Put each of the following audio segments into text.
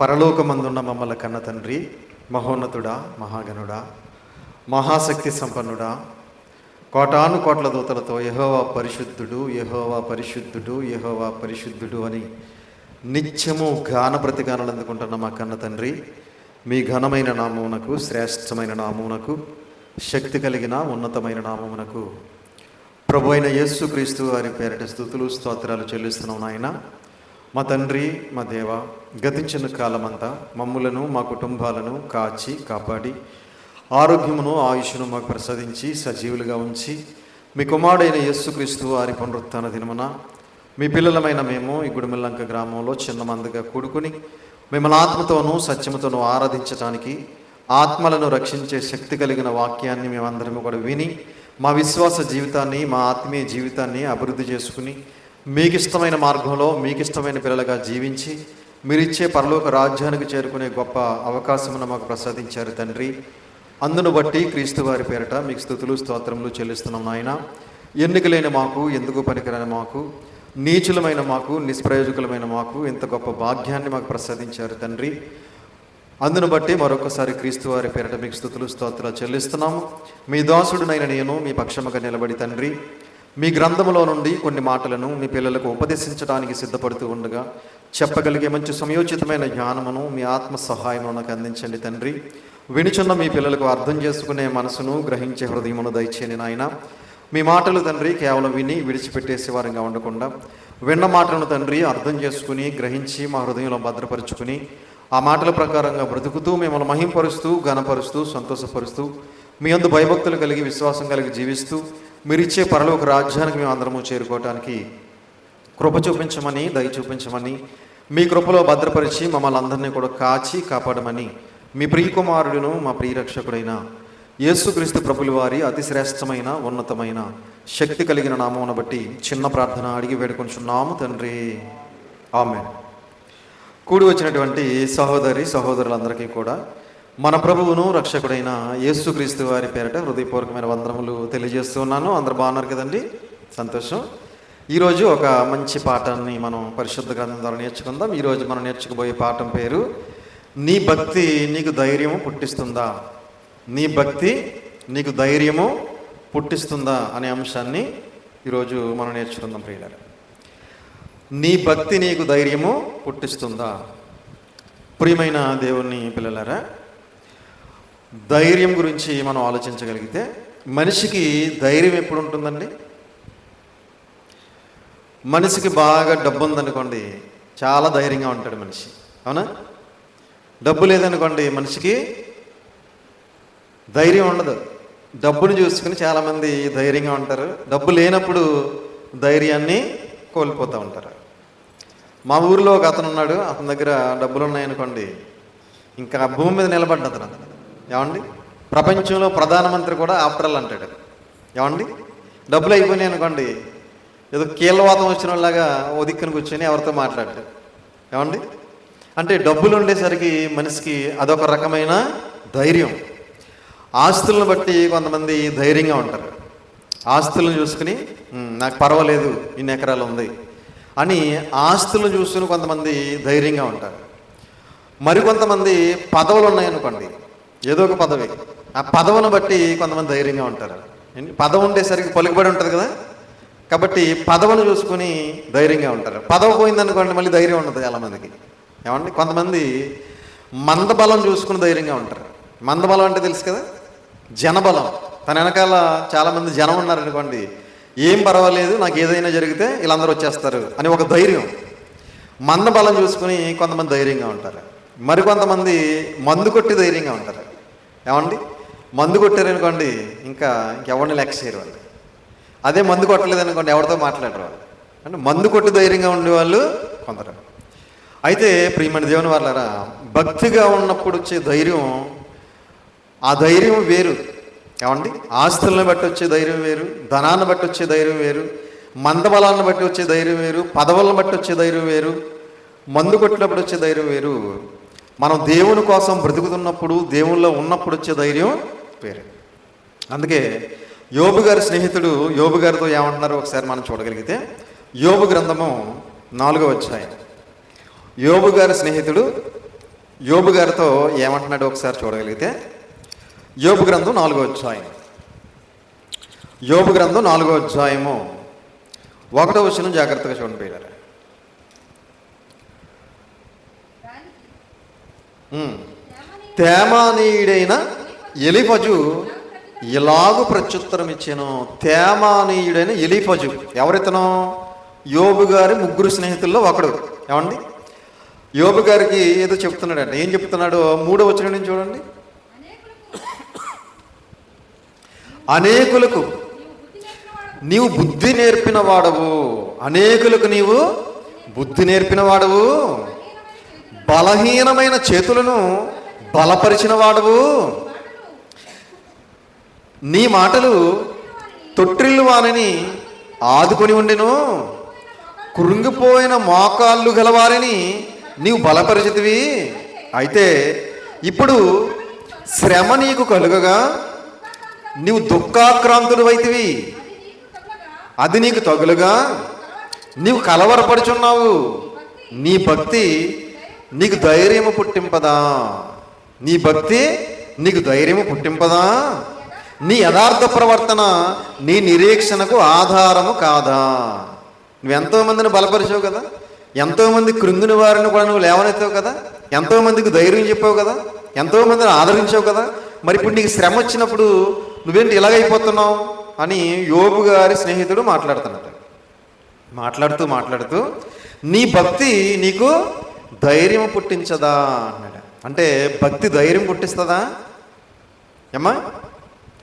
పరలోకమందున్న మమ్మల కన్న తండ్రి మహోన్నతుడా మహాగణుడా మహాశక్తి సంపన్నుడా కోటాను కోట్ల దూతలతో యహోవా పరిశుద్ధుడు యహోవా పరిశుద్ధుడు యహోవా పరిశుద్ధుడు అని నిత్యము గాన ప్రతిగానాలు అందుకుంటున్న మా కన్న తండ్రి. మీ ఘనమైన నామమునకు శ్రేష్టమైన నామమునకు శక్తి కలిగిన ఉన్నతమైన నామమునకు ప్రభు అయిన యేసుక్రీస్తు వారి పేరిట స్థుతులు స్తోత్రాలు చెల్లిస్తున్నాం నాయన. మా తండ్రి మా దేవ గతించిన కాలమంతా మమ్ములను మా కుటుంబాలను కాచి కాపాడి ఆరోగ్యమును ఆయుష్ను మాకు ప్రసాదించి సజీవులుగా ఉంచి మీ కుమారుడైన యేసుక్రీస్తు వారి పునరుత్థాన దినమున మీ పిల్లలమైన మేము ఈ గుడిమిల్లంక గ్రామంలో చిన్న మందిగా కూడుకుని మిమ్మల్ని ఆత్మతోనూ సత్యముతోనూ ఆరాధించటానికి ఆత్మలను రక్షించే శక్తి కలిగిన వాక్యాన్ని మేమందరము కూడా విని మా విశ్వాస జీవితాన్ని మా ఆత్మీయ జీవితాన్ని అభివృద్ధి చేసుకుని మీకు ఇష్టమైన మార్గంలో మీకు ఇష్టమైన పిల్లలుగా జీవించి మీరిచ్చే పరలోక రాజ్యానికి చేరుకునే గొప్ప అవకాశమును మాకు ప్రసాదించారు తండ్రి. అందును బట్టి క్రీస్తు వారి పేరట మీకు స్థుతులు స్తోత్రములు చెల్లిస్తున్నాం నాయన. ఎన్నికలేని మాకు ఎందుకు పనికిరాని మాకు నీచులమైన మాకు నిష్ప్రయోజకులమైన మాకు ఇంత గొప్ప భాగ్యాన్ని మాకు ప్రసాదించారు తండ్రి. అందును బట్టి మరొకసారి క్రీస్తు వారి పేరట మీకు స్థుతులు స్తోత్రాలు చెల్లిస్తున్నాము. మీ దాసుడునైన నేను మీ పక్షముగా నిలబడి తండ్రి. మీ గ్రంథములో నుండి కొన్ని మాటలను మీ పిల్లలకు ఉపదేశించడానికి సిద్ధపడుతూ ఉండగా చెప్పగలిగే మంచి సమయోచితమైన జ్ఞానమును మీ ఆత్మ సహాయమును నాకు అందించండి తండ్రి. వినుచున్న మీ పిల్లలకు అర్థం చేసుకునే మనసును గ్రహించే హృదయమును దయచేయండి నాయన. మీ మాటలు తండ్రి కేవలం విని విడిచిపెట్టేసే వారంగా ఉండకుండా విన్న మాటలను తండ్రి అర్థం చేసుకుని గ్రహించి మా హృదయంలో భద్రపరుచుకుని ఆ మాటల ప్రకారంగా బ్రతుకుతూ మిమ్మల్ని మహింపరుస్తూ ఘనపరుస్తూ సంతోషపరుస్తూ మీ అందు భయభక్తులు కలిగి విశ్వాసం కలిగి జీవిస్తూ మీరిచ్చే పరలోక రాజ్యానికి మేము అందరము చేరుకోవటానికి కృప చూపించమని దయ చూపించమని మీ కృపలో భద్రపరిచి మమ్మల్ని అందరినీ కూడా కాచి కాపాడమని మీ ప్రియకుమారుడును మా ప్రియరక్షకుడైన యేసుక్రీస్తు ప్రభుల వారి అతి శ్రేష్టమైన ఉన్నతమైన శక్తి కలిగిన నామమును బట్టి చిన్న ప్రార్థన అడిగి వేడుకొంచున్నాము తండ్రి. ఆమె కూడి వచ్చినటువంటి సహోదరి సహోదరులందరికీ కూడా మన ప్రభువును రక్షకుడైన యేసుక్రీస్తు వారి పేరట హృదయపూర్వకమైన వందనములు తెలియజేస్తున్నాను అందరు బాగున్నారు కదండి? సంతోషం. ఈరోజు ఒక మంచి పాఠాన్ని మనం పరిశుద్ధ గ్రంథం ద్వారా నేర్చుకుందాం. ఈరోజు మనం నేర్చుకోబోయే పాఠం పేరు నీ భక్తి నీకు ధైర్యము పుట్టిస్తుందా? నీ భక్తి నీకు ధైర్యము పుట్టిస్తుందా అనే అంశాన్ని ఈరోజు మనం నేర్చుకుందాం ప్రియులారా. నీ భక్తి నీకు ధైర్యము పుట్టిస్తుందా? ప్రియమైన దేవుని పిల్లలారా ధైర్యం గురించి మనం ఆలోచించగలిగితే మనిషికి ధైర్యం ఎప్పుడు ఉంటుందండి మనిషికి బాగా డబ్బు ఉందనుకోండి చాలా ధైర్యంగా ఉంటాడు మనిషి. అవునా? డబ్బు లేదనుకోండి మనిషికి ధైర్యం ఉండదు. డబ్బును చూసుకుని చాలామంది ధైర్యంగా ఉంటారు. డబ్బు లేనప్పుడు ధైర్యాన్ని కోల్పోతూ ఉంటారు. మా ఊరిలో ఒక అతను ఉన్నాడు అతని దగ్గర డబ్బులు ఉన్నాయనుకోండి ఇంకా భూమి మీద నిలబడ్డ అతను. ఏమండి? ప్రపంచంలో ప్రధానమంత్రి కూడా ఆఫ్టర్ల్ అంటాడు. ఏమండి? డబ్బులు అయిపోయినాయి అనుకోండి ఏదో కీలవాతం వచ్చిన వాళ్ళగా ఓ దిక్కున కూర్చొని ఎవరితో మాట్లాడాడు ఏమండి? అంటే డబ్బులు ఉండేసరికి మనిషికి అదొక రకమైన ధైర్యం. ఆస్తులను బట్టి కొంతమంది ధైర్యంగా ఉంటారు. ఆస్తులను చూసుకుని నాకు పర్వాలేదు ఇన్ని ఎకరాలు ఉంది అని ఆస్తులను చూసుకుని కొంతమంది ధైర్యంగా ఉంటారు. మరికొంతమంది పదవులు ఉన్నాయనుకోండి ఏదో ఒక పదవి. ఆ పదవిని బట్టి కొంతమంది ధైర్యంగా ఉంటారు. పదవి ఉండేసరికి పలుకుబడి ఉంటుంది కదా? కాబట్టి పదవిని చూసుకుని ధైర్యంగా ఉంటారు. పదవి పోయిందనుకోండి మళ్ళీ ధైర్యం ఉండదు చాలామందికి. ఏమండి? కొంతమంది మందబలం చూసుకుని ధైర్యంగా ఉంటారు. మందబలం అంటే తెలుసు కదా? జనబలం. తన వెనకాల చాలామంది జనం ఉన్నారనుకోండి ఏం పర్వాలేదు నాకు ఏదైనా జరిగితే వీళ్ళందరూ వచ్చేస్తారు అని ఒక ధైర్యం. మందబలం చూసుకుని కొంతమంది ధైర్యంగా ఉంటారు. మరికొంతమంది మందు కొట్టి ధైర్యంగా ఉంటారు. ఏమండి? మందు కొట్టారనుకోండి ఇంకా ఇంకెవరిని లెక్క చేయరు వాళ్ళు. అదే మందు కొట్టలేదు అనుకోండి ఎవరితో మాట్లాడరు వాళ్ళు. అంటే మందు కొట్టి ధైర్యంగా ఉండేవాళ్ళు కొందరు. అయితే ప్రియమణి దేవుని వాళ్ళరా భక్తిగా ఉన్నప్పుడు వచ్చే ధైర్యం ఆ ధైర్యం వేరు. ఏమండి? ఆస్తులను బట్టి వచ్చే ధైర్యం వేరు ధనాన్ని బట్టి వచ్చే ధైర్యం వేరు మందబలాన్ని బట్టి వచ్చే ధైర్యం వేరు పదవులను బట్టి వచ్చే ధైర్యం వేరు మందు కొట్టినప్పుడు వచ్చే ధైర్యం వేరు. మనం దేవుని కోసం బ్రతుకుతున్నప్పుడు దేవుల్లో ఉన్నప్పుడు వచ్చే ధైర్యం వేరే. అందుకే యోబు గారి స్నేహితుడు యోబు గారితో ఏమంటున్నారో ఒకసారి మనం చూడగలిగితే యోబు గ్రంథము నాలుగో అధ్యాయం. యోబు గారి స్నేహితుడు యోబు గారితో ఏమంటున్నాడు ఒకసారి చూడగలిగితే యోబు గ్రంథం నాలుగో అధ్యాయం. యోబు గ్రంథం నాలుగో అధ్యాయము ఒకటో వచ్చిన జాగ్రత్తగా చూడండి తేమానీయుడైన ఎలిఫజు ఇలాగు ప్రత్యుత్తరం ఇచ్చాను. తేమానీయుడైన ఎలిఫజు. ఎవరితను? యోబు గారి ముగ్గురు స్నేహితుల్లో ఒకడు. ఏమండి? యోబు గారికి ఏదో చెప్తున్నాడంట. ఏం చెప్తున్నాడో మూడో వచ్చిన నుంచి చూడండి. అనేకులకు నీవు బుద్ధి నేర్పిన వాడవు అనేకులకు నీవు బుద్ధి నేర్పిన వాడవు బలహీనమైన చేతులను బలపరిచిన వాడవు నీ మాటలు తొట్టిల్లు వానిని ఆదుకొని ఉండెను. కృంగిపోయిన మోకాళ్ళు గలవారిని నీవు బలపరిచితివి. అయితే ఇప్పుడు శ్రమ నీకు కలుగగా. నీవు దుఃఖాక్రాంతుడు అయితివి అది నీకు తగులుగా. నీవు కలవరపడుచున్నావు. నీ భక్తి నీకు ధైర్యము పుట్టింపదా? నీ భక్తి నీకు ధైర్యము పుట్టింపదా? నీ యథార్థ ప్రవర్తన నీ నిరీక్షణకు ఆధారము కాదా? నువ్వు ఎంతో మందిని బలపరిచావు కదా? ఎంతో మంది కృంగిన వారిని కూడా నువ్వు లేవనెత్తావు కదా? ఎంతో మందికి ధైర్యం చెప్పావు కదా? ఎంతో మందిని ఆదరించావు కదా? మరి ఇప్పుడు నీకు శ్రమ వచ్చినప్పుడు నువ్వేంటి ఇలాగైపోతున్నావు అని యోబు గారి స్నేహితుడు మాట్లాడుతున్నాడు. మాట్లాడుతూ మాట్లాడుతూ నీ భక్తి నీకు ధైర్యం పుట్టించదా అన్నాడు. అంటే భక్తి ధైర్యం పుట్టిస్తుందా? ఏమ్మా?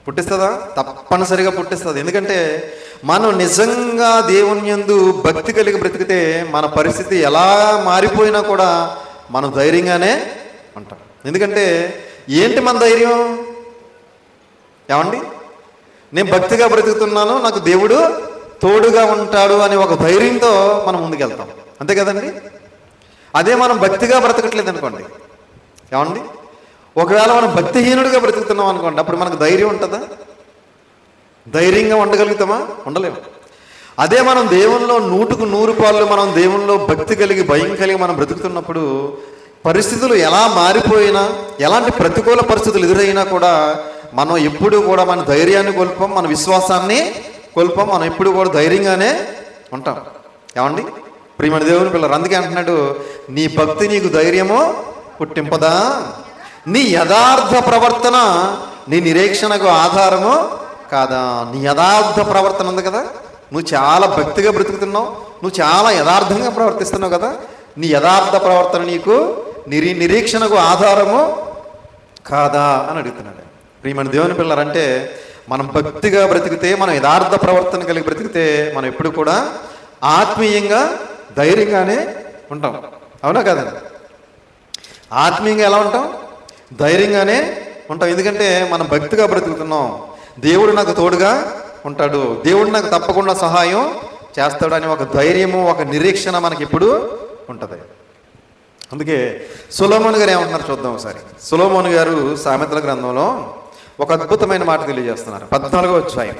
పుట్టిస్తుందా? తప్పనిసరిగా పుట్టిస్తుంది. ఎందుకంటే మనం నిజంగా దేవుని యందు భక్తి కలిగి బ్రతికితే మన పరిస్థితి ఎలా మారిపోయినా కూడా మనం ధైర్యంగానే ఉంటాం. ఎందుకంటే ఏంటి మన ధైర్యం? ఏమండి? నేను భక్తిగా బ్రతుకుతున్నాను నాకు దేవుడు తోడుగా ఉంటాడు అనే ఒక ధైర్యంతో మనం ముందుకెళ్తాం. అంతే కదండి? అదే మనం భక్తిగా బ్రతకట్లేదు అనుకోండి. ఏమండి? ఒకవేళ మనం భక్తిహీనుడిగా బ్రతుకుతున్నాం అనుకోండి అప్పుడు మనకు ధైర్యం ఉంటుందా? ధైర్యంగా ఉండగలుగుతామా? ఉండలేము. అదే మనం దేవుల్లో నూటుకు నూరు పాళ్ళు మనం దేవుల్లో భక్తి కలిగి భయం కలిగి మనం బ్రతుకుతున్నప్పుడు పరిస్థితులు ఎలా మారిపోయినా ఎలాంటి ప్రతికూల పరిస్థితులు ఎదురైనా కూడా మనం ఎప్పుడు కూడా మన ధైర్యాన్ని కోల్పం మన విశ్వాసాన్ని కోల్పం మనం ఎప్పుడు కూడా ధైర్యంగానే ఉంటాం. ఏమండి? ప్రియమణ దేవుని పిల్లలు అందుకే అంటున్నాడు నీ భక్తి నీకు ధైర్యము పుట్టింపదా? నీ యథార్థ ప్రవర్తన నీ నిరీక్షణకు ఆధారము కాదా? నీ యథార్థ ప్రవర్తన ఉంది కదా? నువ్వు చాలా భక్తిగా బ్రతుకుతున్నావు నువ్వు చాలా యథార్థంగా ప్రవర్తిస్తున్నావు కదా? నీ యథార్థ ప్రవర్తన నీకు నిరీ నిరీక్షణకు ఆధారము కాదా? అని అడుగుతున్నాడు. ప్రియమైన దేవుని పిల్లలంటే మనం భక్తిగా బ్రతికితే మనం యథార్థ ప్రవర్తన కలిగి బ్రతికితే మనం ఎప్పుడు కూడా ఆత్మీయంగా ధైర్యంగానే ఉంటాం. అవునా కదండి ఆత్మీయంగా ఎలా ఉంటాం? ధైర్యంగానే ఉంటాం. ఎందుకంటే మనం భక్తిగా బ్రతుకుతున్నాం. దేవుడు నాకు తోడుగా ఉంటాడు. దేవుడు నాకు తప్పకుండా సహాయం చేస్తాడు అనే ఒక ధైర్యము ఒక నిరీక్షణ మనకి ఇప్పుడు ఉంటుంది. అందుకే సులోమోన్ గారు ఏమంటున్నారు చూద్దాం ఒకసారి. సులోమోన్ గారు సామెతల గ్రంథంలో ఒక అద్భుతమైన మాట తెలియజేస్తున్నారు. పద్నాలుగో అధ్యాయం.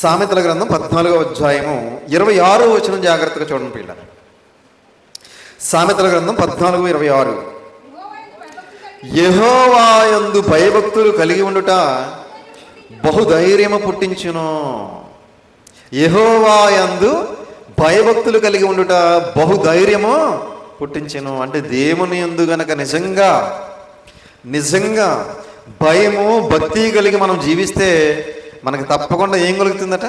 సామెతల గ్రంథం పద్నాలుగో అధ్యాయము ఇరవై ఆరో వచనం జాగ్రత్తగా చూడండి పిల్ల. సామెతల గ్రంథం పద్నాలుగు ఇరవై ఆరు. యహోవాయందు భయభక్తులు కలిగి ఉండుట బహుధైర్యము పుట్టించును. యహోవాయందు భయభక్తులు కలిగి ఉండుట బహుధైర్యము పుట్టించును. అంటే దేవుని ఎందు గనక నిజంగా నిజంగా భయము భక్తి కలిగి మనం జీవిస్తే మనకి తప్పకుండా ఏం కలుగుతుందట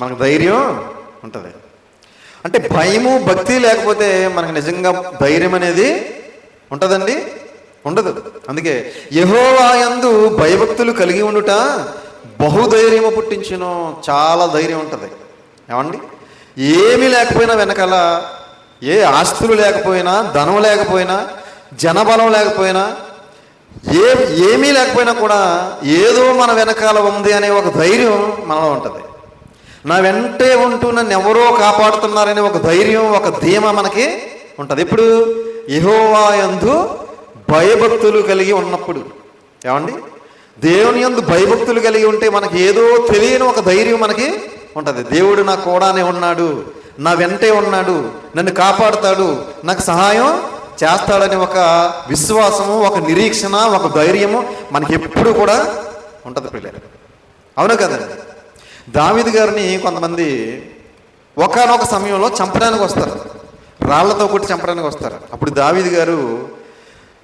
మనకు ధైర్యం ఉంటుంది. అంటే భయము భక్తి లేకపోతే మనకు నిజంగా ధైర్యం అనేది ఉంటుందండి? ఉండదు. అందుకే యహోవాయందు భయభక్తులు కలిగి ఉండుట బహుధైర్యము పుట్టించును చాలా ధైర్యం ఉంటుంది. ఏమండి? ఏమీ లేకపోయినా వెనకాల ఏ ఆస్తులు లేకపోయినా ధనం లేకపోయినా జనబలం లేకపోయినా ఏ ఏమీ లేకపోయినా కూడా ఏదో మన వెనకాల ఉంది అనే ఒక ధైర్యం మనలో ఉంటుంది. నా వెంటే ఉంటూ నన్ను ఎవరో కాపాడుతున్నారనే ఒక ధైర్యం ఒక ధీమ మనకి ఉంటుంది. ఇప్పుడు యహోవాయందు భయభక్తులు కలిగి ఉన్నప్పుడు ఏమండి? దేవుని యందు భయభక్తులు కలిగి ఉంటే మనకి ఏదో తెలియని ఒక ధైర్యం మనకి ఉంటుంది. దేవుడు నా కూడానే ఉన్నాడు నా వెంటే ఉన్నాడు నన్ను కాపాడుతాడు నాకు సహాయం చేస్తాడని ఒక విశ్వాసము ఒక నిరీక్షణ ఒక ధైర్యము మనకి ఎప్పుడు కూడా ఉంటుంది పిల్లలు అవును కదండి దావిద్ గారిని కొంతమంది ఒకనొక సమయంలో చంపడానికి వస్తారు. రాళ్ళతో కొట్టి చంపడానికి వస్తారు. అప్పుడు దావిద్ గారు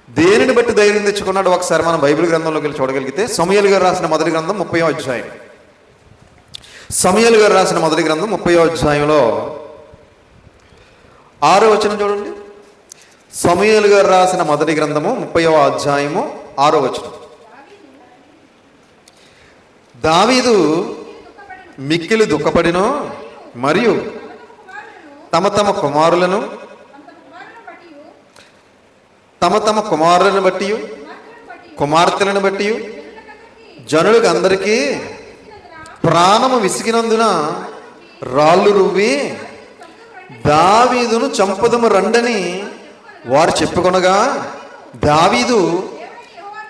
దేనిని బట్టి ధైర్యం తెచ్చుకున్నాడు ఒకసారి మనం బైబిల్ గ్రంథంలోకి వెళ్ళి చూడగలిగితే సమయలు గారు రాసిన మొదటి గ్రంథం ముప్పై అధ్యాయం. సమయలు గారు రాసిన మొదటి గ్రంథం ముప్పై అధ్యాయంలో ఆరో వచనం చూడండి. సమయలు గారు రాసిన మొదటి గ్రంథము ముప్పైవ అధ్యాయము ఆరో వచనం. దావీదు మిక్కిలి దుఃఖపడిను మరియు తమ తమ కుమారులను తమ తమ కుమారులను బట్టి కుమార్తెలను బట్టి జనులకు అందరికీ ప్రాణము విసిగినందున రాళ్ళు రువ్వి దావీదును చంపదము రండని వారు చెప్పుకొనగా దావీదు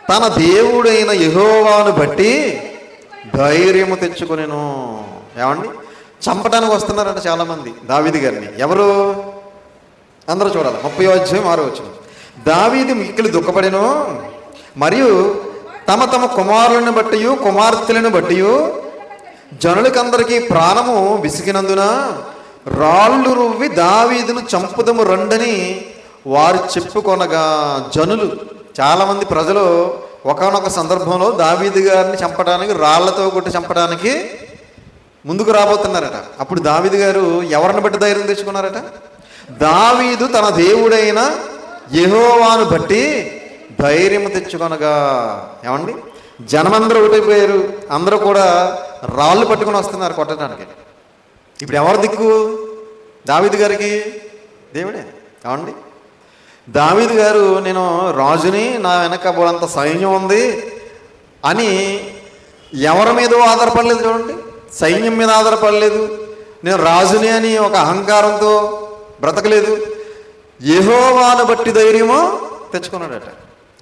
తన దేవుడైన యహోవాను బట్టి ధైర్యము తెచ్చుకొనేను. ఏమండి? చంపడానికి వస్తున్నారంట చాలామంది దావీదు గారిని. ఎవరు? అందరూ చూడాలి. ముప్పై అధ్యాయం ఆరో వచ్చిన దావీది మిక్కిలి దుఃఖపడెను మరియు తమ తమ కుమారులను బట్టి కుమార్తెలను బట్టి జనులకందరికీ ప్రాణము విసిగినందున రాళ్ళు రువ్వి దావీదును చంపుదము రండని వారు చెప్పుకొనగా జనులు చాలామంది ప్రజలు ఒకనొక సందర్భంలో దావీదు గారిని చంపడానికి రాళ్ళతో కొట్టి చంపడానికి ముందుకు రాబోతున్నారట. అప్పుడు దావీదు గారు ఎవరిని బట్టి ధైర్యం తెచ్చుకున్నారట? దావీదు తన దేవుడైన యహోవాను బట్టి ధైర్యం తెచ్చుకొనగా. ఏమండి? జనమందరూ ఒకటైపోయారు అందరూ కూడా రాళ్ళు పట్టుకొని వస్తున్నారు కొట్టడానికి. ఇప్పుడు ఎవరు దిక్కు? దావీదు గారికి? దేవుడే. కావండి దావీదు గారు నేను రాజుని నా వెనక బోడంత సైన్యం ఉంది అని ఎవరి మీద ఆధారపడలేదు చూడండి. సైన్యం మీద ఆధారపడలేదు. నేను రాజుని అని ఒక అహంకారంతో బ్రతకలేదు. యెహోవాను బట్టి ధైర్యము తెచ్చుకున్నాడట.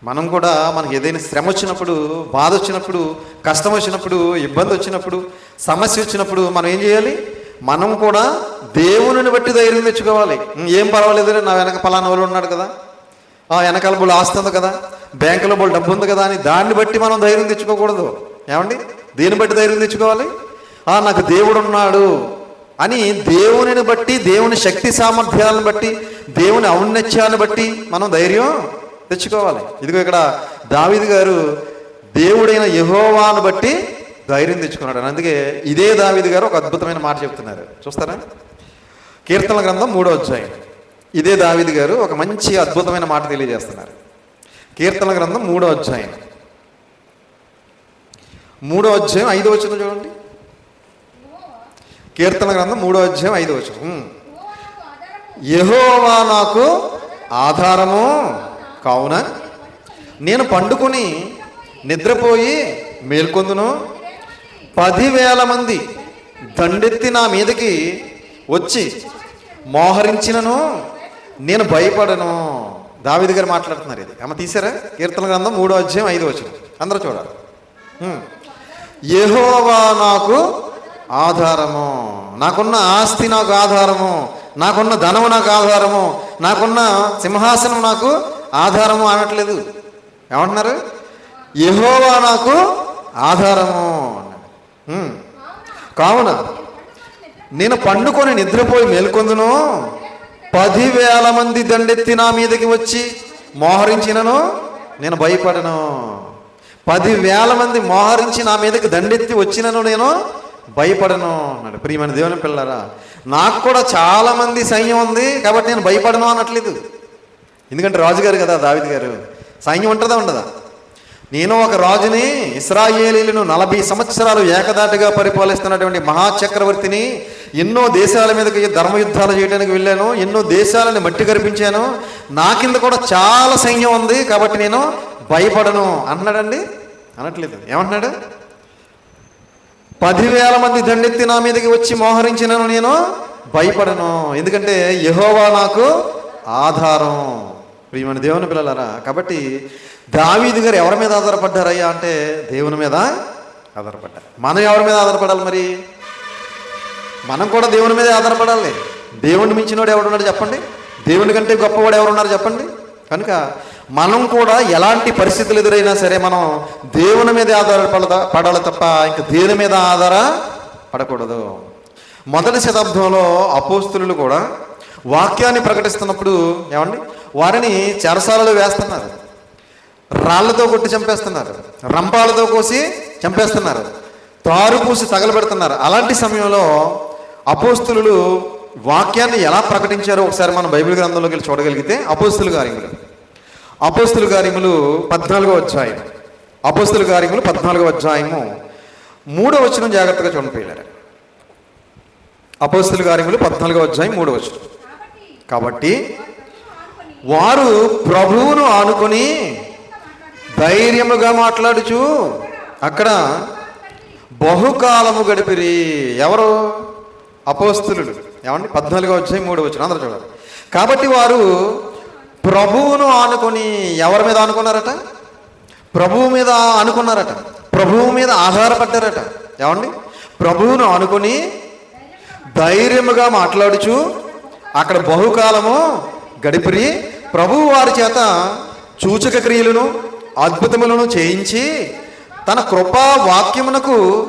మనం కూడా మనకి ఏదైనా శ్రమ వచ్చినప్పుడు బాధ వచ్చినప్పుడు కష్టం వచ్చినప్పుడు ఇబ్బంది వచ్చినప్పుడు సమస్య వచ్చినప్పుడు మనం ఏం చేయాలి? మనం కూడా దేవునిని బట్టి ధైర్యం తెచ్చుకోవాలి. ఏం పర్వాలేదు నా వెనక పలానా వాళ్ళు ఉన్నాడు కదా. ఆ వెనకాల బోళ్ళు ఆస్తి ఉంది కదా. బ్యాంకులో బోళ్ళు డబ్బు ఉంది కదా అని దాన్ని బట్టి మనం ధైర్యం తెచ్చుకోకూడదు. ఏమండి? దేని బట్టి ధైర్యం తెచ్చుకోవాలి? ఆ నాకు దేవుడు ఉన్నాడు అని దేవునిని బట్టి దేవుని శక్తి సామర్థ్యాలను బట్టి దేవుని ఔన్నత్యాన్ని బట్టి మనం ధైర్యం తెచ్చుకోవాలి. ఇదిగో ఇక్కడ దావిది గారు దేవుడైన యహోవాను బట్టి ధైర్యం తెచ్చుకున్నాడు. అందుకే ఇదే దావిది గారు ఒక అద్భుతమైన మాట చెప్తున్నారు. చూస్తారా? కీర్తన గ్రంథం మూడో అధ్యాయం. ఇదే దావిది గారు ఒక మంచి అద్భుతమైన మాట తెలియజేస్తున్నారు. కీర్తన గ్రంథం మూడో అధ్యాయం. మూడో అధ్యాయం ఐదో వచ్చిన చూడండి. కీర్తన గ్రంథం మూడో అధ్యాయం ఐదో వచ్చిన యహోవా నాకు ఆధారము. కావున నేను పండుకొని నిద్రపోయి మేల్కొందును. పదివేల మంది దండెత్తి నా మీదకి వచ్చి మోహరించినను నేను భయపడను. దావిది గారు మాట్లాడుతున్నారు ఇది. అమ్మ తీసారా? కీర్తన గ్రంథం మూడో అధ్యాయం ఐదో వచ్చిన అందరూ చూడాలి. యహోవా నాకు ఆధారము. నాకున్న ఆస్తి నాకు ఆధారము. నాకున్న ధనము నాకు ఆధారము. నాకున్న సింహాసనం నాకు ఆధారము అనట్లేదు. ఏమంటున్నారు? యహోవా నాకు ఆధారము. కావున నేను పండుకొని నిద్రపోయి మేల్కొందును. పదివేల మంది దండెత్తి నా మీదకి వచ్చి మోహరించినను. నేను భయపడను. పదివేల మంది మోహరించి నా మీదకి దండెత్తి వచ్చినను నేను భయపడను అన్నాడు. ప్రియమైన దేవుని పిల్లరా నాకు కూడా చాలా మంది సైన్యం ఉంది కాబట్టి నేను భయపడను అనట్లేదు ఎందుకంటే రాజుగారు కదా దావిద్ గారు. సైన్యం ఉంటుందా ఉండదా? నేను ఒక రాజుని ఇస్రాయేలీలను నలభై సంవత్సరాలు ఏకదాటిగా పరిపాలిస్తున్నటువంటి మహాచక్రవర్తిని ఎన్నో దేశాల మీదకి ధర్మయుద్ధాలు చేయడానికి వెళ్ళాను ఎన్నో దేశాలను మట్టి కరిపించాను. నా కింద కూడా చాలా సైన్యం ఉంది కాబట్టి నేను భయపడను. అంటున్నాడండి అనట్లేదు. ఏమంటున్నాడు? పదివేల మంది దండెత్తి నా మీదకి వచ్చి మోహరించినను నేను భయపడను. ఎందుకంటే యహోవా నాకు ఆధారం. ప్రియమైన దేవుని పిల్లలారా కాబట్టి దావీదు గారు ఎవరి మీద ఆధారపడ్డారయ్యా అంటే దేవుని మీద ఆధారపడ్డారు. మనం ఎవరి మీద ఆధారపడాలి మరి? మనం కూడా దేవుని మీద ఆధారపడాలి. దేవుడిని మించినోడు ఎవడున్నాడు చెప్పండి? దేవుని కంటే గొప్పవాడు ఎవరున్నారు చెప్పండి? కనుక మనం కూడా ఎలాంటి పరిస్థితులు ఎదురైనా సరే మనం దేవుని మీద ఆధారపడ పడాలి తప్ప ఇంకా దేని మీద ఆధార పడకూడదు. మొదటి శతాబ్దంలో అపోస్తులు కూడా వాక్యాన్ని ప్రకటిస్తున్నప్పుడు ఏమండి? వారిని చెరసాలలో వేస్తున్నారు. రాళ్ళతో కొట్టి చంపేస్తున్నారు. రంపాలతో కోసి చంపేస్తున్నారు. తారు పూసి తగలబెడుతున్నారు. అలాంటి సమయంలో అపోస్తులు వాక్యాన్ని ఎలా ప్రకటించారో ఒకసారి మనం బైబిల్ గ్రంథంలోకి వెళ్ళి చూడగలిగితే అపోస్తులు గారిములు అపోస్తులు గారిములు పద్నాలుగో అధ్యాయం అపోస్తులు గారిములు పద్నాలుగో అధ్యాయము. మూడో వచనం జాగ్రత్తగా చూడండి అపోస్తులు గారిములు పద్నాలుగో అధ్యాయం మూడో వచనం. కాబట్టి వారు ప్రభువును ఆనుకొని ధైర్యముగా మాట్లాడుచు అక్కడ బహుకాలము గడిపిరి. ఎవరు? అపోస్తులు ఏమండి? పద్నాలుగో వచ్చాయి మూడు వచ్చిన అందరూ చూడాలి. కాబట్టి వారు ప్రభువును ఆనుకొని ఎవరి మీద ఆనుకున్నారట? ప్రభువు మీద ఆనుకున్నారట. ప్రభువు మీద ఆధారపడ్డారట ఏమండి? ప్రభువును ఆనుకొని ధైర్యముగా మాట్లాడుచు అక్కడ బహుకాలము గడిపిరి. ప్రభువు వారి చేత సూచక క్రియలను అద్భుతములను చేయించి తన కృపా వాక్యమునకు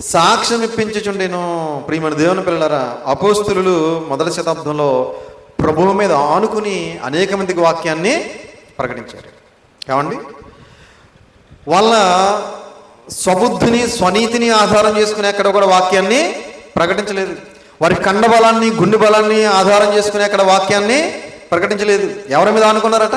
సాక్ష్యం ఇప్పించుచుండెను. ప్రియమైన దేవుని పిల్లరా అపోస్తులు మొదటి శతాబ్దంలో ప్రభువు మీద ఆనుకుని అనేక మందికి వాక్యాన్ని ప్రకటించారు. ఏమండి? వాళ్ళ స్వబుద్ధిని స్వనీతిని ఆధారం చేసుకుని ఎక్కడ కూడా వాక్యాన్ని ప్రకటించలేదు. వారి కండ బలాన్ని గుండె బలాన్ని ఆధారం చేసుకుని అక్కడ వాక్యాన్ని ప్రకటించలేదు. ఎవరి మీద ఆనుకున్నారట?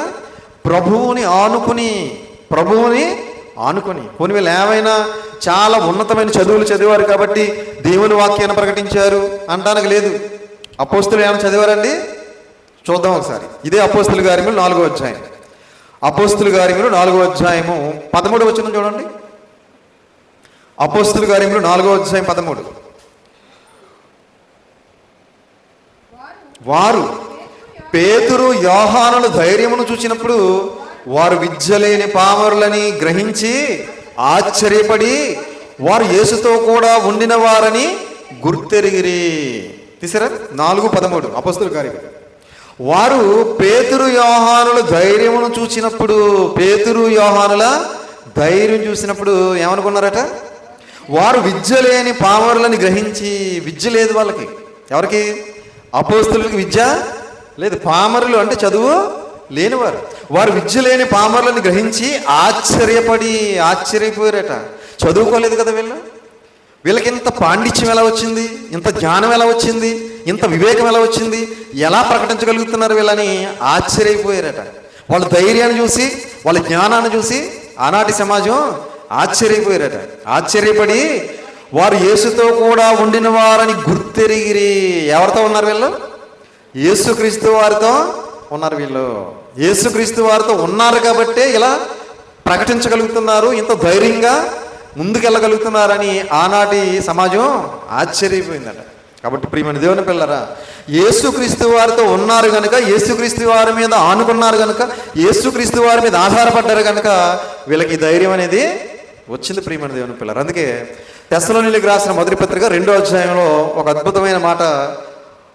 ప్రభువుని ఆనుకుని ప్రభువుని ఆనుకొని. పోనీ వీళ్ళు ఏమైనా చాలా ఉన్నతమైన చదువులు చదివారు కాబట్టి దేవుని వాక్యాన్ని ప్రకటించారు అంటానికి లేదు. అపోస్తులు ఏమైనా చదివారండి? చూద్దాం ఒకసారి. ఇదే అపోస్తులు గారి మీరు నాలుగో అధ్యాయం. అపోస్తులు గారి మీరు నాలుగో అధ్యాయము పదమూడు వచ్చిన చూడండి. అపోస్తుల గారిములు నాలుగో అధ్యాయం పదమూడు. వారు పేతురు యోహానుల ధైర్యమును చూసినప్పుడు వారు విద్య లేని పామరులని గ్రహించి ఆశ్చర్యపడి వారు యేసుతో కూడా ఉండిన వారని గుర్తెరిగిరి. తీసారా? నాలుగు పదమూడు. అపస్తుల కార్యం. వారు పేతురు యోహానుల ధైర్యమును చూసినప్పుడు పేతురు యోహానుల ధైర్యం చూసినప్పుడు ఏమనుకున్నారట? వారు విద్య లేని పామరులని గ్రహించి విద్య లేదు వాళ్ళకి. ఎవరికి? అపోస్తులకు విద్య లేదు పామరులు అంటే చదువు లేనివారు. వారు విద్య లేని పామరులను గ్రహించి ఆశ్చర్యపడి ఆశ్చర్యపోయారట. చదువుకోలేదు కదా వీళ్ళు? వీళ్ళకి ఇంత పాండిత్యం ఎలా వచ్చింది? ఇంత జ్ఞానం ఎలా వచ్చింది? ఇంత వివేకం ఎలా వచ్చింది? ఎలా ప్రకటించగలుగుతున్నారు వీళ్ళని? ఆశ్చర్యపోయారట. వాళ్ళ ధైర్యాన్ని చూసి వాళ్ళ జ్ఞానాన్ని చూసి ఆనాటి సమాజం ఆశ్చర్యపోయారట. ఆశ్చర్యపడి వారు యేసుతో కూడా ఉండిన వారని గుర్తెరిగిరి. ఎవరితో ఉన్నారు వీళ్ళు? యేసుక్రీస్తు వారితో ఉన్నారు వీళ్ళు. యేసుక్రీస్తు వారితో ఉన్నారు కాబట్టే ఇలా ప్రకటించగలుగుతున్నారు ఇంత ధైర్యంగా ముందుకెళ్ళగలుగుతున్నారని ఆనాటి సమాజం ఆశ్చర్యపోయిందట. కాబట్టి ప్రియమైన దేవుని పిల్లరా యేసుక్రీస్తు వారితో ఉన్నారు కనుక యేసుక్రీస్తు వారి మీద ఆనుకున్నారు కనుక యేసుక్రీస్తు వారి మీద ఆధారపడ్డారు కనుక వీళ్ళకి ధైర్యం అనేది వచ్చింది ప్రియమైన దేవుని పిల్లలు అందుకే తెసలోనిలకు రాసిన మొదటి పత్రిక రెండో అధ్యాయంలో ఒక అద్భుతమైన మాట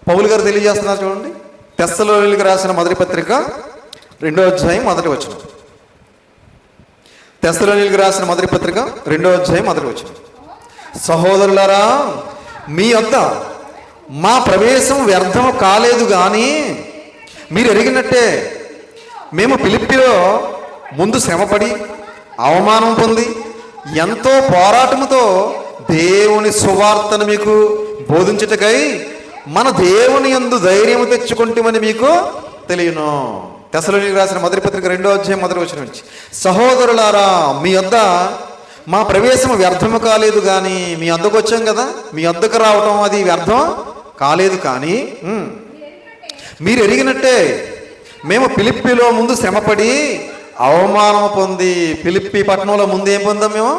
పౌలు గారు తెలియజేస్తున్నారు చూడండి. తెస్సలోనికి రాసిన మొదటి పత్రిక రెండో అధ్యాయం మొదటి వచ్చిన తెస్సలోనికి రాసిన మొదటి పత్రిక రెండో అధ్యాయం మొదటి వచ్చిన సహోదరులారా మీ వద్ద మా ప్రవేశం వ్యర్థం కాలేదు కానీ మీరు ఎరిగినట్టే మేము పిలిపిలో ముందు శ్రమపడి అవమానం పొంది ఎంతో పోరాటముతో దేవుని సువార్తను మీకు బోధించుటకై మన దేవుని యందు ధైర్యం తెచ్చుకుంటామని మీకు తెలియను. తెసలోనికి రాసిన మొదటి పత్రిక రెండో అధ్యాయం మొదటి వచ్చిన నుంచి. సహోదరులారా మీ వద్ద మా ప్రవేశం వ్యర్థము కాలేదు కానీ మీ అద్దకు వచ్చాం కదా? మీ అద్దకు రావటం అది వ్యర్థం కాలేదు కానీ మీరు ఎరిగినట్టే మేము పిలిప్పిలో ముందు శ్రమపడి అవమానం పొంది పిలిప్పి పట్టణంలో ముందు ఏం పొందాం మేము?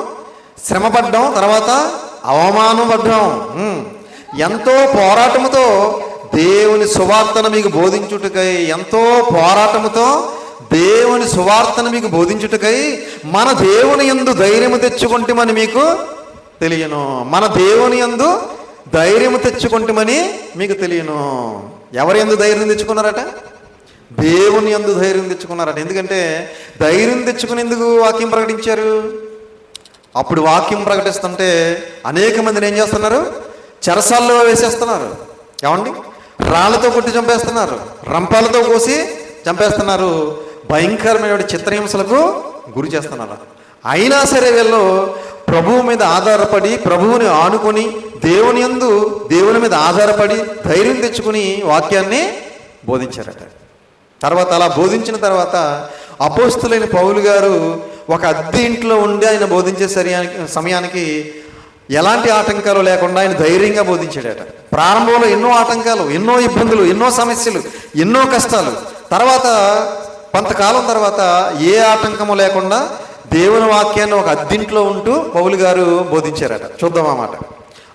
శ్రమపడ్డాం తర్వాత అవమానం పడ్డాం ఎంతో పోరాటముతో దేవుని సువార్తను మీకు బోధించుటకై ఎంతో పోరాటముతో దేవుని సువార్తను మీకు బోధించుటకై మన దేవుని యందు ధైర్యము తెచ్చుకుంటామని మీకు తెలియను. మన దేవుని యందు ధైర్యము తెచ్చుకుంటామని మీకు తెలియను. ఎవరి ఎందు ధైర్యం తెచ్చుకున్నారట? దేవుని ఎందు ధైర్యం తెచ్చుకున్నారట. ఎందుకంటే ధైర్యం తెచ్చుకునేందుకు వాక్యం ప్రకటించారు. అప్పుడు వాక్యం ప్రకటిస్తుంటే అనేక మందిని ఏం చేస్తున్నారు? చెరసాల్లో వేసేస్తున్నారు. ఏమండి? రాళ్ళతో కొట్టి చంపేస్తున్నారు. రంపాలతో కోసి చంపేస్తున్నారు. భయంకరమైన చిత్రహింసలకు గురి చేస్తున్నారు. అయినా సరే వీళ్ళు ప్రభువు మీద ఆధారపడి ప్రభువుని ఆనుకొని దేవుని యందు దేవుని మీద ఆధారపడి ధైర్యం తెచ్చుకుని వాక్యాన్ని బోధించారట. తర్వాత అలా బోధించిన తర్వాత అపోస్తులైన పౌలు గారు ఒక అద్దె ఇంట్లో ఉండి ఆయన బోధించే సరియానికి సమయానికి ఎలాంటి ఆటంకాలు లేకుండా ఆయన ధైర్యంగా బోధించాడట. ప్రారంభంలో ఎన్నో ఆటంకాలు ఎన్నో ఇబ్బందులు ఎన్నో సమస్యలు ఎన్నో కష్టాలు. తర్వాత కొంతకాలం తర్వాత ఏ ఆటంకము లేకుండా దేవుని వాక్యాన్ని ఒక అద్దింట్లో ఉంటూ పౌలు గారు బోధించారట. చూద్దాం అన్నమాట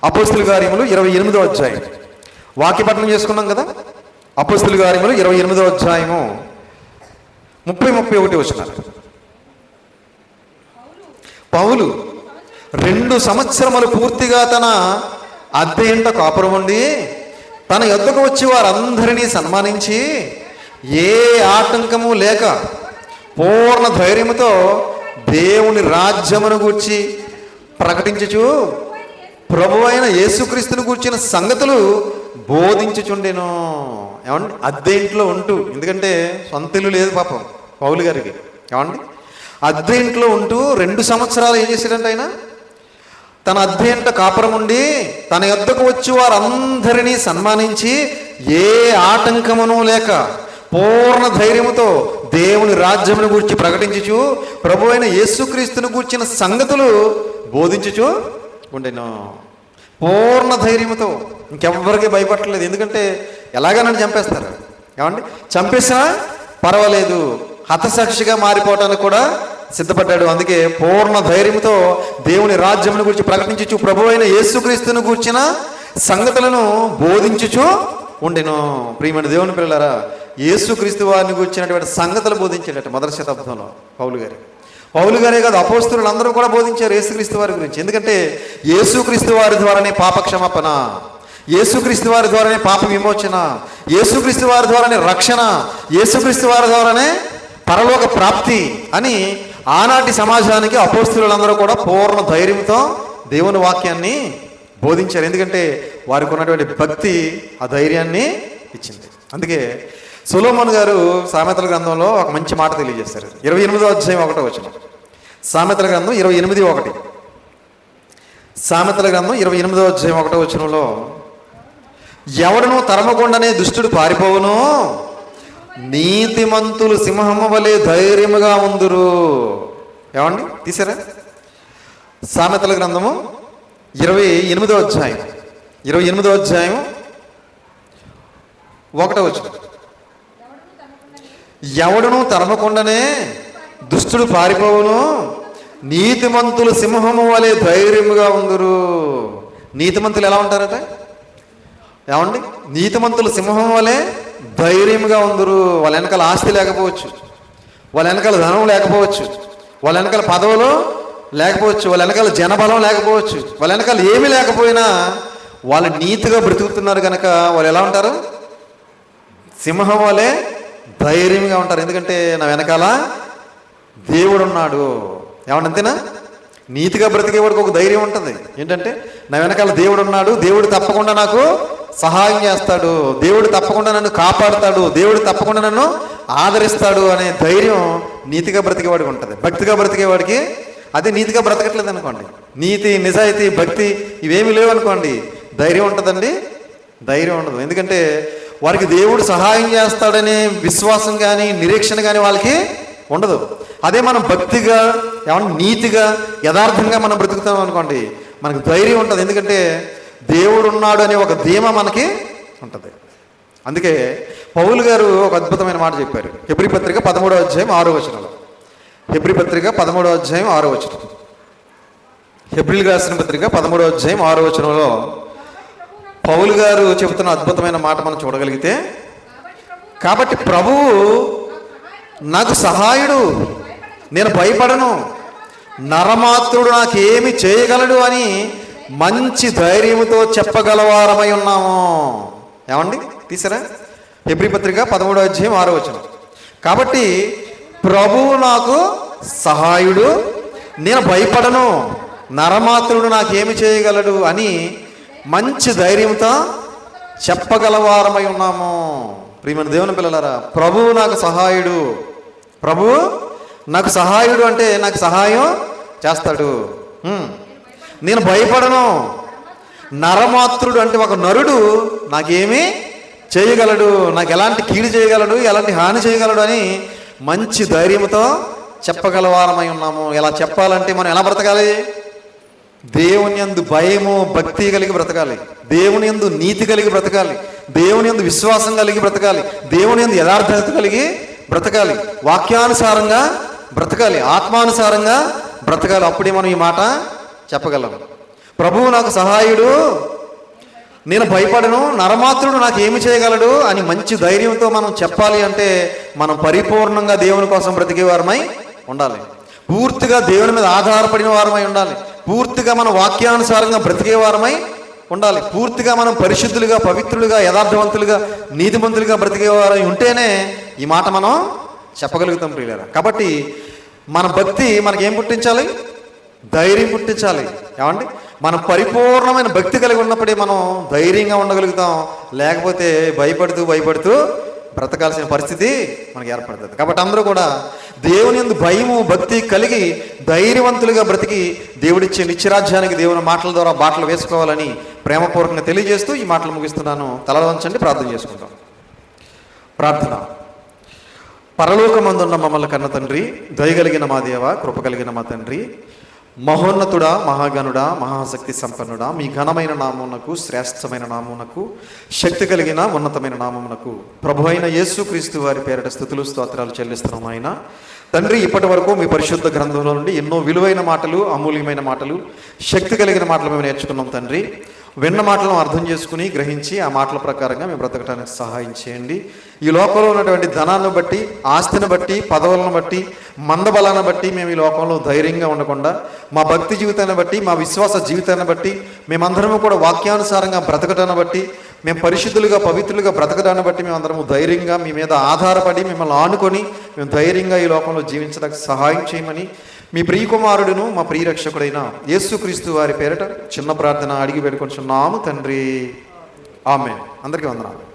అపోస్తుల కార్యములు ఇరవై ఎనిమిదో అధ్యాయం. వాక్యపట్నం చేసుకున్నాం కదా? అపస్తుల కార్యములు ఇరవై ఎనిమిదో అధ్యాయము ముప్పై ముప్పై ఒకటి వచ్చినారు పౌలు రెండు సంవత్సరములు పూర్తిగా తన అద్దె ఇంట కాపురం ఉండి తన యొద్దకు వచ్చి వారందరినీ సన్మానించి ఏ ఆటంకము లేక పూర్ణ ధైర్యముతో దేవుని రాజ్యమును గూర్చి ప్రకటించుచు ప్రభు అయిన యేసుక్రీస్తుని గూర్చిన సంగతులు బోధించుచుండెను. ఏమండి? అద్దె ఇంట్లో ఉంటూ ఎందుకంటే సొంత ఇల్లు లేదు పాపం పౌలు గారికి. ఏమండి? అద్దె ఇంట్లో ఉంటూ రెండు సంవత్సరాలు ఏం చేశాడంటే ఆయన? తన అద్దె ఇంట కాపురం ఉండి తన యొద్దకు వచ్చి వారందరినీ సన్మానించి ఏ ఆటంకమును లేక పూర్ణ ధైర్యముతో దేవుని రాజ్యమును గూర్చి ప్రకటించుచు ప్రభు అయిన యేసుక్రీస్తుని గూర్చిన సంగతులు బోధించుచు ఉండేనో. పూర్ణ ధైర్యముతో ఇంకెవ్వరికి భయపడలేదు ఎందుకంటే ఎలాగైనా నన్ను చంపేస్తారు. ఏమండి? చంపేసినా పర్వాలేదు. హతసాక్షిగా మారిపోవటానికి కూడా సిద్ధపడ్డాడు. అందుకే పూర్ణ ధైర్యంతో దేవుని రాజ్యమును గురించి ప్రకటించచ్చు ప్రభు అయిన యేసుక్రీస్తును కూర్చిన సంగతులను బోధించుచు ఉండెను. ప్రియమైన దేవుని పిల్లలారా యేసుక్రీస్తు వారిని గురించినటువంటి సంగతులు బోధించేటట్టు మొదటి శతాబ్దంలో పౌలు గారి. పౌలు గారే కాదు అపోస్తులు అందరూ కూడా బోధించారు యేసుక్రీస్తు వారి గురించి. ఎందుకంటే యేసుక్రీస్తు వారి ద్వారానే పాపక్షమాపణ యేసుక్రీస్తు వారి ద్వారానే పాప విమోచన యేసుక్రీస్తు వారి ద్వారానే రక్షణ యేసుక్రీస్తు వారి ద్వారానే పరలోక ప్రాప్తి అని ఆనాటి సమాజానికి అపోస్తులందరూ కూడా పూర్ణ ధైర్యంతో దేవుని వాక్యాన్ని బోధించారు. ఎందుకంటే వారికి ఉన్నటువంటి భక్తి ఆ ధైర్యాన్ని ఇచ్చింది. అందుకే సులోమన్ గారు సామెతల గ్రంథంలో ఒక మంచి మాట తెలియజేశారు. ఇరవై ఎనిమిదో అధ్యాయం ఒకటో వచ్చిన సామెతల గ్రంథం ఇరవై ఎనిమిది ఒకటి. సామెతల గ్రంథం ఇరవై ఎనిమిదో అధ్యాయం ఒకటో వచనంలో ఎవడను తరమకుండానే దుష్టుడు పారిపోవును? నీతిమంతులు సింహము వలె ధైర్యముగా ఉందురు. ఏమండి? తీసారా? సామెతల గ్రంథము ఇరవై ఎనిమిదో అధ్యాయం. ఇరవై ఎనిమిదో అధ్యాయం ఒకటో వచ్చిన ఎవడును తరమకుండానే దుష్టుడు పారిపోవును. నీతిమంతులు సింహము వలె ధైర్యముగా ఉందరు. నీతిమంతులు ఎలా ఉంటారట? ఏమండి? నీతిమంతులు సింహం వలె ధైర్యంగా ఉందరు. వాళ్ళ వెనకాల ఆస్తి లేకపోవచ్చు. వాళ్ళ వెనకాల ధనం లేకపోవచ్చు. వాళ్ళ వెనకాల పదవులు లేకపోవచ్చు. వాళ్ళ వెనకాల జనబలం లేకపోవచ్చు. వాళ్ళ వెనకాల ఏమీ లేకపోయినా వాళ్ళు నీతిగా బ్రతుకుతున్నారు కనుక వాళ్ళు ఎలా ఉంటారు? సింహం వలె ధైర్యంగా ఉంటారు. ఎందుకంటే నా వెనకాల దేవుడు ఉన్నాడు ఏమన్నా అంతేనా? నీతిగా బ్రతికేవాడికి ఒక ధైర్యం ఉంటుంది. ఏంటంటే నా వెనకాల దేవుడు ఉన్నాడు దేవుడు తప్పకుండా నాకు సహాయం చేస్తాడు. దేవుడు తప్పకుండా నన్ను కాపాడుతాడు. దేవుడు తప్పకుండా నన్ను ఆదరిస్తాడు అనే ధైర్యం నీతిగా బ్రతికేవాడికి ఉంటుంది. భక్తిగా బ్రతికేవాడికి అదే నీతిగా బ్రతకట్లేదు అనుకోండి. నీతి నిజాయితీ భక్తి ఇవేమి లేవు అనుకోండి ధైర్యం ఉంటుందండి. ధైర్యం ఉండదు. ఎందుకంటే వారికి దేవుడు సహాయం చేస్తాడనే విశ్వాసం కానీ నిరీక్షణ కానీ వాళ్ళకి ఉండదు. అదే మనం భక్తిగా ఏమన్నా నీతిగా యథార్థంగా మనం బ్రతుకుతాం అనుకోండి మనకు ధైర్యం ఉంటుంది. ఎందుకంటే దేవుడు ఉన్నాడు అనే ఒక ధీమ మనకి ఉంటుంది. అందుకే పౌలు గారు ఒక అద్భుతమైన మాట చెప్పారు. హెబ్రి పత్రిక పదమూడో అధ్యాయం ఆరో వచనంలో. హెబ్రి పత్రిక పదమూడో అధ్యాయం ఆరో వచనం. హెబ్రిల్ రాసిన పత్రిక పదమూడో అధ్యాయం ఆరో వచనంలో పౌలు గారు చెబుతున్న అద్భుతమైన మాట మనం చూడగలిగితే కాబట్టి ప్రభువు నాకు సహాయుడు నేను భయపడను నరమాత్రుడు నాకేమి చేయగలడు అని మంచి ధైర్యముతో చెప్పగలవారమై ఉన్నాము. ఏమండి? తీసారా? ఎబ్రి పత్రిక పదమూడో అధ్యాయం ఆరో వచ్చిన కాబట్టి ప్రభువు నాకు సహాయుడు నేను భయపడను నరమాత్రుడు నాకేమి చేయగలడు అని మంచి ధైర్యంతో చెప్పగలవారమై ఉన్నాము. ప్రియమైన దేవుని పిల్లలారా ప్రభువు నాకు సహాయుడు. ప్రభువు నాకు సహాయుడు అంటే నాకు సహాయం చేస్తాడు. నేను భయపడను. నరమాత్రుడు అంటే ఒక నరుడు నాకేమి చేయగలడు. నాకు ఎలాంటి కీడు చేయగలడు ఎలాంటి హాని చేయగలడు అని మంచి ధైర్యంతో చెప్పగలవారమై ఉన్నాము. ఎలా చెప్పాలంటే మనం ఎలా బ్రతకాలి? దేవుని యందు భయము భక్తి కలిగి బ్రతకాలి. దేవుని యందు నీతి కలిగి బ్రతకాలి. దేవుని యందు విశ్వాసం కలిగి బ్రతకాలి. దేవుని యందు యథార్థత కలిగి బ్రతకాలి. వాక్యానుసారంగా బ్రతకాలి. ఆత్మానుసారంగా బ్రతకాలి. అప్పుడే మనం ఈ మాట చెప్పగలం. ప్రభువు నాకు సహాయుడు. నేను భయపడను. నరమాత్రుడు నాకు ఏమి చేయగలడు అని మంచి ధైర్యంతో మనం చెప్పాలి అంటే మనం పరిపూర్ణంగా దేవుని కోసం బ్రతికే వారమై ఉండాలి. పూర్తిగా దేవుని మీద ఆధారపడిన వారమై ఉండాలి. పూర్తిగా మన వాక్యానుసారంగా బ్రతికే వారమై ఉండాలి. పూర్తిగా మనం పరిశుద్ధులుగా పవిత్రులుగా యథార్థవంతులుగా నీతిమంతులుగా బ్రతికే వారై ఉంటేనే ఈ మాట మనం చెప్పగలుగుతాం ప్రియులరా. కాబట్టి మన భక్తి మనకేం పుట్టించాలి? ధైర్యం పుట్టించాలి. ఏమండి? మనం పరిపూర్ణమైన భక్తి కలిగి ఉన్నప్పుడే మనం ధైర్యంగా ఉండగలుగుతాం. లేకపోతే భయపడుతూ భయపడుతూ బ్రతకాల్సిన పరిస్థితి మనకి ఏర్పడుతుంది. కాబట్టి అందరూ కూడా దేవుని ఎందు భయము భక్తి కలిగి ధైర్యవంతులుగా బ్రతికి దేవుడిచ్చే నిత్యరాజ్యానికి దేవుని మాటల ద్వారా బాటలు వేసుకోవాలని ప్రేమపూర్వకంగా తెలియజేస్తూ ఈ మాటలు ముగిస్తున్నాను. తల వంచండి ప్రార్థన చేసుకుంటాం ప్రార్థన. పరలోకమందున్న మమ్మల్ని కన్న తండ్రి దయగలిగిన మా దేవ కృప కలిగిన మా తండ్రి మహోన్నతుడా మహాగణుడా మహాశక్తి సంపన్నుడా మీ ఘనమైన నామమునకు శ్రేష్టమైన నామమునకు శక్తి కలిగిన ఉన్నతమైన నామమునకు ప్రభు అయిన యేసుక్రీస్తు వారి పేరిట స్థుతులు స్తోత్రాలు చెల్లిస్తున్నాం ఆయన. తండ్రి ఇప్పటి వరకు మీ పరిశుద్ధ గ్రంథంలో నుండి ఎన్నో విలువైన మాటలు అమూల్యమైన మాటలు శక్తి కలిగిన మాటలు మేము నేర్చుకున్నాం తండ్రి. విన్న మాటలను అర్థం చేసుకుని గ్రహించి ఆ మాటల ప్రకారంగా మేము బ్రతకటానికి సహాయం చేయండి. ఈ లోకంలో ఉన్నటువంటి ధనాన్ని బట్టి ఆస్తిని బట్టి పదవులను బట్టి మందబలాన్ని బట్టి మేము ఈ లోకంలో ధైర్యంగా ఉండకుండా మా భక్తి జీవితాన్ని బట్టి మా విశ్వాస జీవితాన్ని బట్టి మేమందరము కూడా వాక్యానుసారంగా బ్రతకటాన్ని బట్టి మేము పరిశుద్ధులుగా పవిత్రులుగా బ్రతకడాన్ని బట్టి మేమందరము ధైర్యంగా మీ మీద ఆధారపడి మిమ్మల్ని ఆనుకొని మేము ధైర్యంగా ఈ లోకంలో జీవించడానికి సహాయం చేయమని మీ ప్రియకుమారుడును మా ప్రియరక్షకుడైన యేసుక్రీస్తు వారి పేరట చిన్న ప్రార్థన అడిగి పెట్టుకుంటున్నాము తండ్రి. ఆమె అందరికీ వందనాలు.